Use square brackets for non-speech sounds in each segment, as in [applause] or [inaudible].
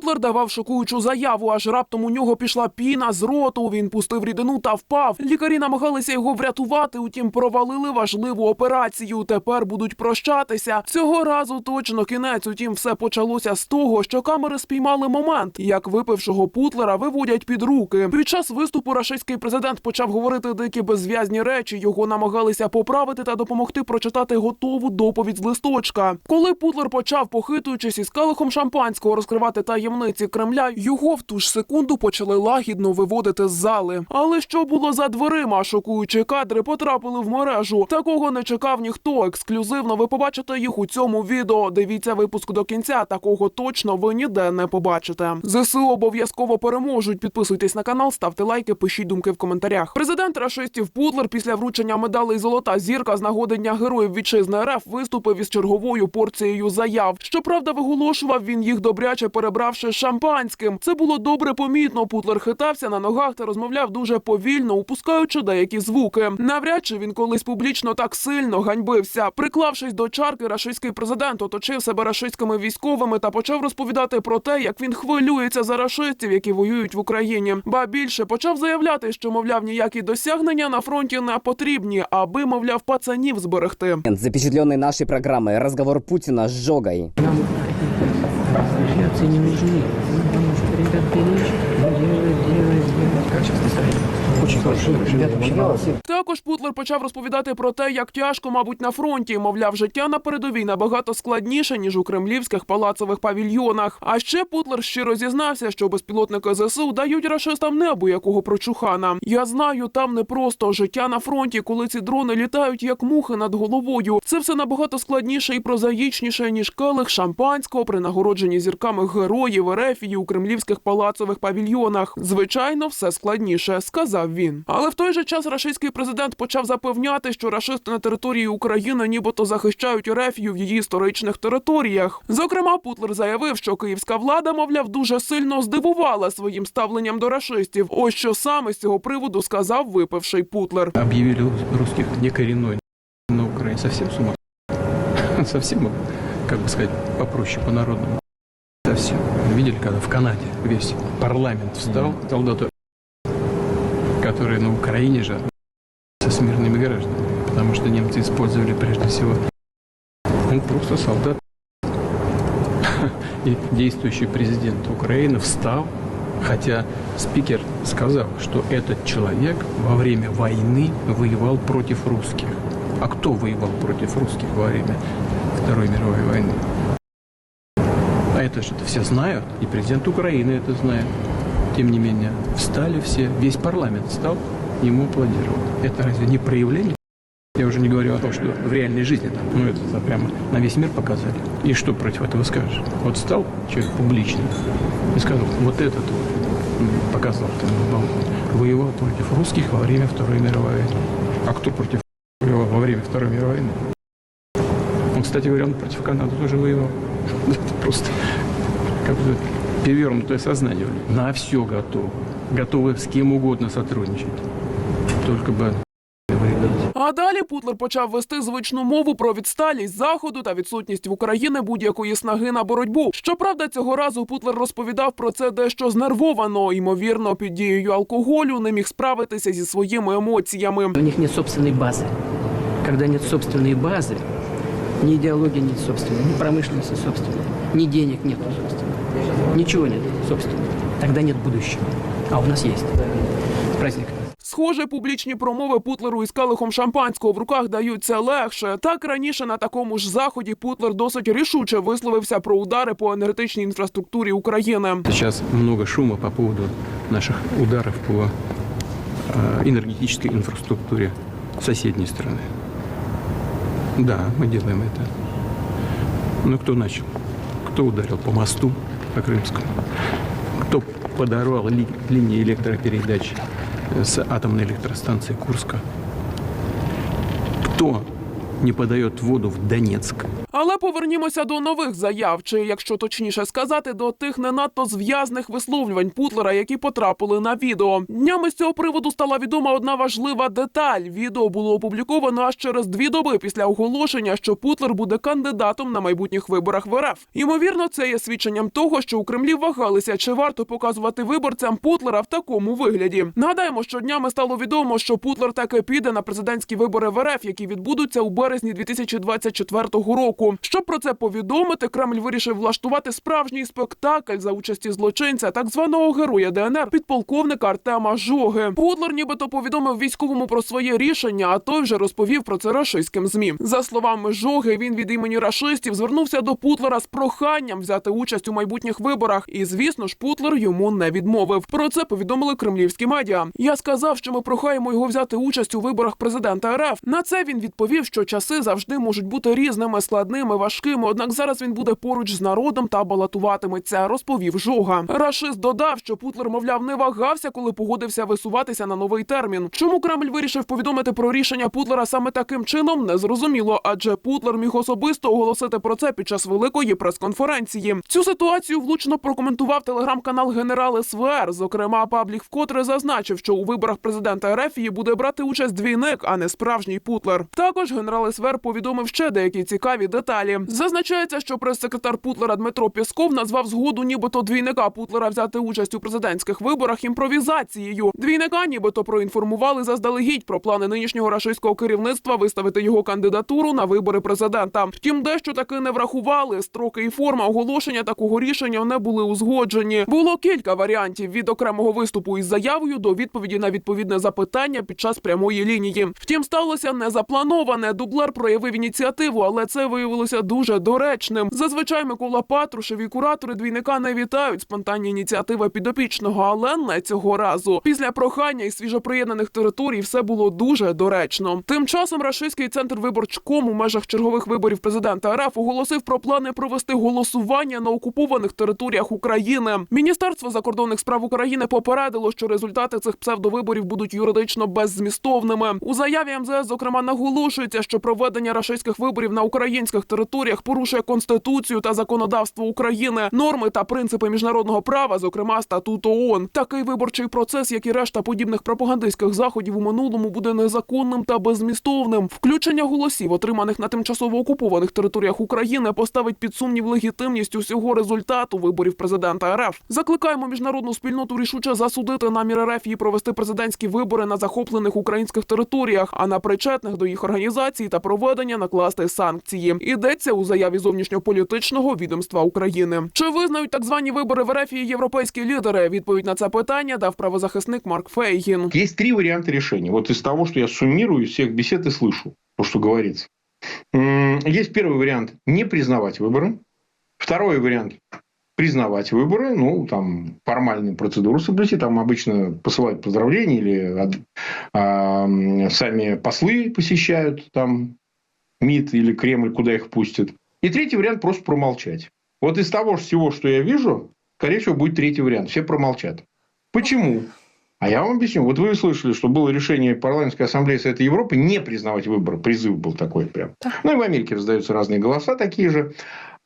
Путлер давав шокуючу заяву, аж раптом у нього пішла піна з роту. Він пустив рідину та впав. Лікарі намагалися його врятувати, утім провалили важливу операцію. Тепер будуть прощатися. Цього разу точно кінець. Утім, все почалося з того, що камери спіймали момент, як випившого Путлера виводять під руки. Під час виступу рашистський президент почав говорити дикі безв'язні речі. Його намагалися поправити та допомогти прочитати готову доповідь з листочка. Коли Путлер почав, похитуючись із келихом шампанського, розкривати таємниці Кремля, його в ту ж секунду почали лагідно виводити з зали. Але що було за дверима? Шокуючі кадри потрапили в мережу. Такого не чекав ніхто. Ексклюзивно ви побачите їх у цьому відео. Дивіться випуск до кінця. Такого точно ви ніде не побачите. ЗСУ обов'язково переможуть. Підписуйтесь на канал, ставте лайки, пишіть думки в коментарях. Президент рашистів Путлер після вручення медалей Золота зірка з нагоди Дня Героїв Вітчизни РФ виступив із черговою порцією заяв. Щоправда, виголошував він їх добряче перебравши з шампанським. Це було добре помітно. Путлер хитався на ногах та розмовляв дуже повільно, упускаючи деякі звуки. Навряд чи він колись публічно так сильно ганьбився. Приклавшись до чарки, рашистський президент оточив себе рашистськими військовими та почав розповідати про те, як він хвилюється за рашистів, які воюють в Україні. Ба більше почав заявляти, що мовляв ніякі досягнення на фронті не потрібні, аби мовляв пацанів зберегти. запечатленный нашей программой «Разговор Путина с Жогой». sem juiz, não vamos querer isto. Очень хорошо. Ребята вообще. Також Путлер почав розповідати про те, як тяжко, мабуть, на фронті. Мовляв, життя на передовій набагато складніше ніж у кремлівських палацових павільйонах. А ще Путлер щиро зізнався, що безпілотники ЗСУ дають рашистам якого прочухана. Я знаю, там не просто життя на фронті, коли ці дрони літають як мухи над головою. Це все набагато складніше і прозаїчніше ніж келих шампанського при нагородженні зірками героїв Ерефії у кремлівських палацових павільйонах. Звичайно, все складніше, сказав він Але в той же час рашистський президент почав запевняти, що рашисти на території України нібито захищають Ерефію в її історичних територіях. Зокрема, Путлер заявив, що київська влада, мовляв, дуже сильно здивувала своїм ставленням до рашистів. Ось що саме з цього приводу сказав випивший Путлер. объявили русских некоренной на Украине. Совсем с ума. Совсем, как бы сказать, попроще, по-народному. Совсем. Видели, когда в Канаде весь парламент встал, солдаты, которые на Украине же с мирными гражданами, потому что немцы использовали прежде всего ну, просто солдат. [laughs] И действующий президент Украины встал, хотя спикер сказал, что этот человек во время войны воевал против русских. А кто воевал против русских во время Второй мировой войны? А это же все знают, и президент Украины это знает. Тем не менее, встали все, весь парламент встал, ему аплодировал. Это разве не проявление? Я уже не говорю о том, что в реальной жизни там, ну это прямо на весь мир показали. И что против этого скажешь? Вот стал человек публичный и сказал, вот этот вот, показал, там, воевал против русских во время Второй мировой войны. А кто против воевал во время Второй мировой войны? Он, кстати говоря, он против Канады тоже воевал. [laughs] Это просто как бы перевернутое сознание. На все готово. Готовы с кем угодно сотрудничать. Только бы вредить. А далі Путлер почав вести звичну мову про відсталість заходу та відсутність в Україні будь-якої снаги на боротьбу. Щоправда, цього разу Путлер розповідав про це дещо знервовано, ймовірно, під дією алкоголю не міг справитися зі своїми емоціями. У них нет собственной базы. Когда нет собственной базы, ни идеологии нет собственной, ни промышленности собственной, ни денег нет собственной, ничего нет собственного. Тогда нет будущего. А у нас есть. С праздником. Схоже, публічні промови Путлеру із калихом шампанського в руках даються легше. Так раніше на такому ж заході Путлер досить рішуче висловився про удари по енергетичній інфраструктурі України. Сейчас много шума по поводу наших ударов по э, энергетической инфраструктуре соседней страны. Да, мы делаем это. Но кто начал? Кто ударил по мосту, По Крымскому? Кто подорвал ли- линии электропередач с атомной электростанции Курска? Кто не подает воду в Донецк? Але повернімося до нових заяв, чи якщо точніше сказати, до тих не надто зв'язних висловлювань Путлера, які потрапили на відео. Днями з цього приводу стала відома одна важлива деталь. Відео було опубліковано аж через дві доби після оголошення, що Путлер буде кандидатом на майбутніх виборах в РФ. Ймовірно, це є свідченням того, що у Кремлі вагалися, чи варто показувати виборцям Путлера в такому вигляді. Нагадаємо, що днями стало відомо, що Путлер таки піде на президентські вибори в РФ, які відбудуться у березні 2024 року. Щоб про це повідомити, Кремль вирішив влаштувати справжній спектакль за участі злочинця, так званого героя ДНР, підполковника Артема Жоги. Путлер нібито повідомив військовому про своє рішення, а той вже розповів про це рашистським змі. За словами Жоги, він від імені рашистів звернувся до Путлера з проханням взяти участь у майбутніх виборах. І звісно ж, Путлер йому не відмовив. Про це повідомили кремлівські медіа. Я сказав, що ми прохаємо його взяти участь у виборах президента РФ. На це він відповів, що часи завжди можуть бути різними, складними, важкими. Однак зараз він буде поруч з народом та балотуватиметься. Розповів Жога. Рашист додав, що Путлер, мовляв, не вагався, коли погодився висуватися на новий термін. Чому Кремль вирішив повідомити про рішення Путлера саме таким чином, не зрозуміло, адже Путлер міг особисто оголосити про це під час великої прес-конференції. Цю ситуацію влучно прокоментував телеграм-канал Генерал СВР. Зокрема, паблік вкотре зазначив, що у виборах президента РФ її буде брати участь двійник, а не справжній Путлер. Також генерал СВР повідомив ще деякі цікаві деталі. Зазначається, що прес-секретар Путлера Дмитро Пєсков назвав згоду, нібито двійника Путлера взяти участь у президентських виборах імпровізацією. Двійника, нібито проінформували заздалегідь про плани нинішнього рашистського керівництва виставити його кандидатуру на вибори президента. Втім, дещо таки не врахували. Строки і форма оголошення такого рішення не були узгоджені. Було кілька варіантів від окремого виступу із заявою до відповіді на відповідне запитання під час прямої лінії. Втім, сталося незаплановане. Дублер проявив ініціативу, але це виявилося дуже доречним. Зазвичай Микола Патрушев і куратори двійника не вітають спонтанні ініціативи підопічного, але не цього разу. Після прохання із свіжоприєднаних територій все було дуже доречно. Тим часом рашистський центр виборчком у межах чергових виборів президента РФ оголосив про плани провести голосування на окупованих територіях України. Міністерство закордонних справ України попередило, що результати цих псевдовиборів будуть юридично беззмістовними. У заяві МЗС зокрема наголошується, що проведення рашистських виборів на українських територіях порушує конституцію та законодавство України, норми та принципи міжнародного права, зокрема статут ООН. Такий виборчий процес, як і решта подібних пропагандистських заходів у минулому, буде незаконним та беззмістовним. Включення голосів, отриманих на тимчасово окупованих територіях України, поставить під сумнів легітимність усього результату виборів президента РФ. Закликаємо міжнародну спільноту рішуче засудити намір РФ і провести президентські вибори на захоплених українських територіях, а на причетних до їх організації та проведення накласти санкції. Йдеться у заяві зовнішньополітичного відомства України. Чи визнають так звані вибори в РФ і європейські лідери? Відповідь на це питання дав правозахисник Марк Фейгін. Есть три варианта решения. Вот из того, что я суммирую, из всех бесед и слышу, то, что говорится. М, Есть первый вариант – не признавать выборы. Второй вариант – признавать выборы, ну, там, формальные процедуры соблюсти, там обычно посылают поздравления или от- а, м, сами послы посещают там МИД или Кремль, куда их пустят. И третий вариант – просто промолчать. Вот из того всего, что я вижу, скорее всего, будет третий вариант. Все промолчат. Почему? А я вам объясню. Вот вы слышали, что было решение парламентской ассамблеи Совета Европы не признавать выборы. Призыв был такой прям. Ну и в Америке раздаются разные голоса такие же.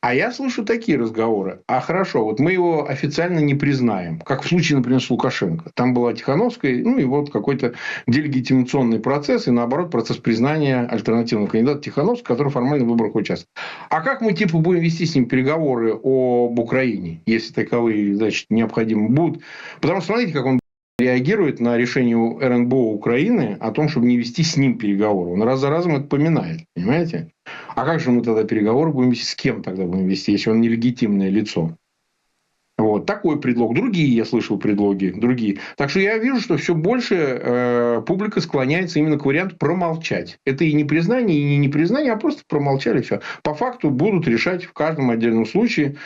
А я слышу такие разговоры. А хорошо, вот мы его официально не признаем. Как в случае, например, с Лукашенко. Там была Тихановская, ну и вот какой-то делегитимационный процесс, и наоборот процесс признания альтернативного кандидата Тихановского, который формально в выборах участвует. А как мы типа будем вести с ним переговоры об Украине, если таковые, значит, необходимы будут? Потому что смотрите, как он реагирует на решение РНБО Украины о том, чтобы не вести с ним переговоры. Он раз за разом это поминает, понимаете? А как же мы тогда переговоры будем вести? С кем тогда будем вести, если он нелегитимное лицо? Вот такой предлог. Другие, я слышал, предлоги. Другие. Так что я вижу, что все больше э, публика склоняется именно к варианту промолчать. Это и не признание, и не непризнание, а просто промолчали все. По факту будут решать в каждом отдельном случае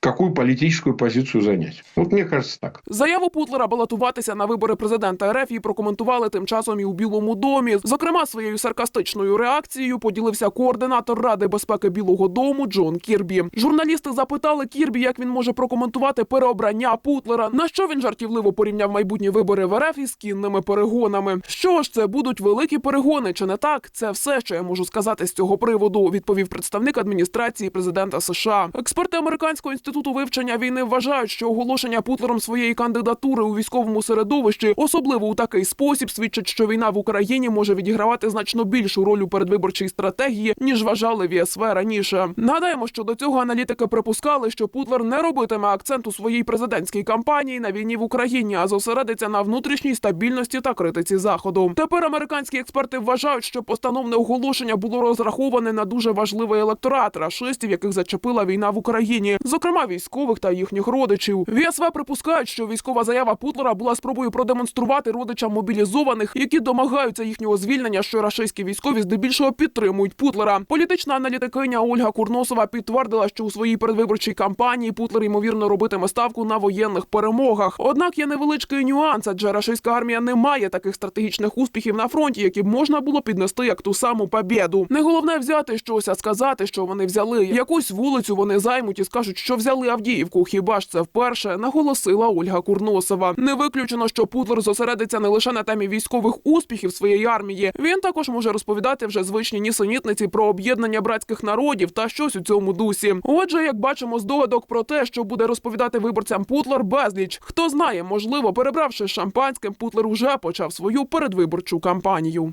какую политическую позицию занять. Вот мне кажется так. Заяву Путлера балотуватися на вибори президента РФ і прокоментували тим часом і у Білому домі. Зокрема, своєю саркастичною реакцією поділився координатор Ради безпеки Білого Дому Джон Кірбі. Журналісти запитали Кірбі, як він може прокоментувати переобрання Путлера. На що він жартівливо порівняв майбутні вибори в РФ із кінними перегонами. Що ж, це будуть великі перегони, чи не так? Це все, що я можу сказати з цього приводу. Відповів представник адміністрації президента США. Експерти американського інституту вивчення війни вважають, що оголошення Путлером своєї кандидатури у військовому середовищі, особливо у такий спосіб, свідчить, що війна в Україні може відігравати значно більшу роль у передвиборчій стратегії, ніж вважали в раніше. Нагадаємо, що до цього аналітики припускали, що Путлер не робитиме акцент у своїй президентській кампанії на війні в Україні, а зосередиться на внутрішній стабільності та критиці заходу. Тепер американські експерти вважають, що постановне оголошення було розраховане на дуже важливий електорат рашистів, яких зачепила війна в Україні, зокрема військових та їхніх родичів. В ЄСВ припускають, що військова заява Путлера була спробою продемонструвати родичам мобілізованих, які домагаються їхнього звільнення, що рашистські військові здебільшого підтримують Путлера. Політична аналітикиня Ольга Курносова підтвердила, що у своїй передвиборчій кампанії Путлер ймовірно робитиме ставку на воєнних перемогах. Однак є невеличкий нюанс, адже рашистська армія не має таких стратегічних успіхів на фронті, які б можна було піднести як ту саму побєду. Не головне взяти щось, а сказати, що вони взяли. Якусь вулицю вони займуть і скажуть, що взяли Авдіївку. Хіба ж це вперше наголосила Ольга Курносова. Не виключено, що Путлер зосередиться не лише на темі військових успіхів своєї армії. Він також може розповідати вже звичні нісенітниці про об'єднання братських народів та щось у цьому дусі. Отже, як бачимо, здогадок про те, що буде розповідати виборцям Путлер, безліч. Хто знає, можливо, перебравши шампанським, Путлер уже почав свою передвиборчу кампанію.